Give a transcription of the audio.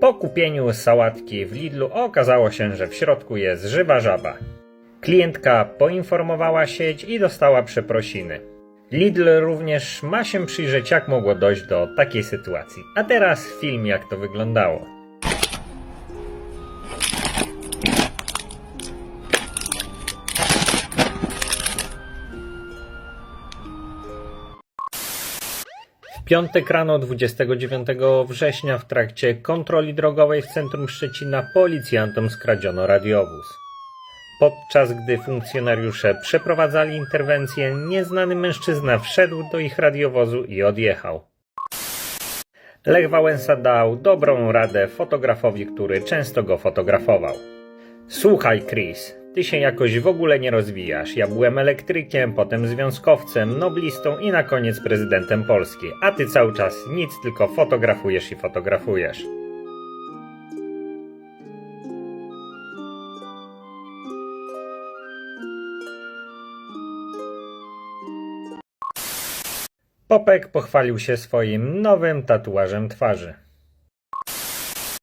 Po kupieniu sałatki w Lidlu okazało się, że w środku jest żywa żaba. Klientka poinformowała sieć i dostała przeprosiny. Lidl również ma się przyjrzeć, jak mogło dojść do takiej sytuacji. A teraz film, jak to wyglądało. Piątek rano 29 września w trakcie kontroli drogowej w centrum Szczecina policjantom skradziono radiowóz. Podczas gdy funkcjonariusze przeprowadzali interwencję, nieznany mężczyzna wszedł do ich radiowozu i odjechał. Lech Wałęsa dał dobrą radę fotografowi, który często go fotografował. Słuchaj, Chris, ty się jakoś w ogóle nie rozwijasz. Ja byłem elektrykiem, potem związkowcem, noblistą i na koniec prezydentem Polski, a ty cały czas nic, tylko fotografujesz i fotografujesz. Popek pochwalił się swoim nowym tatuażem twarzy.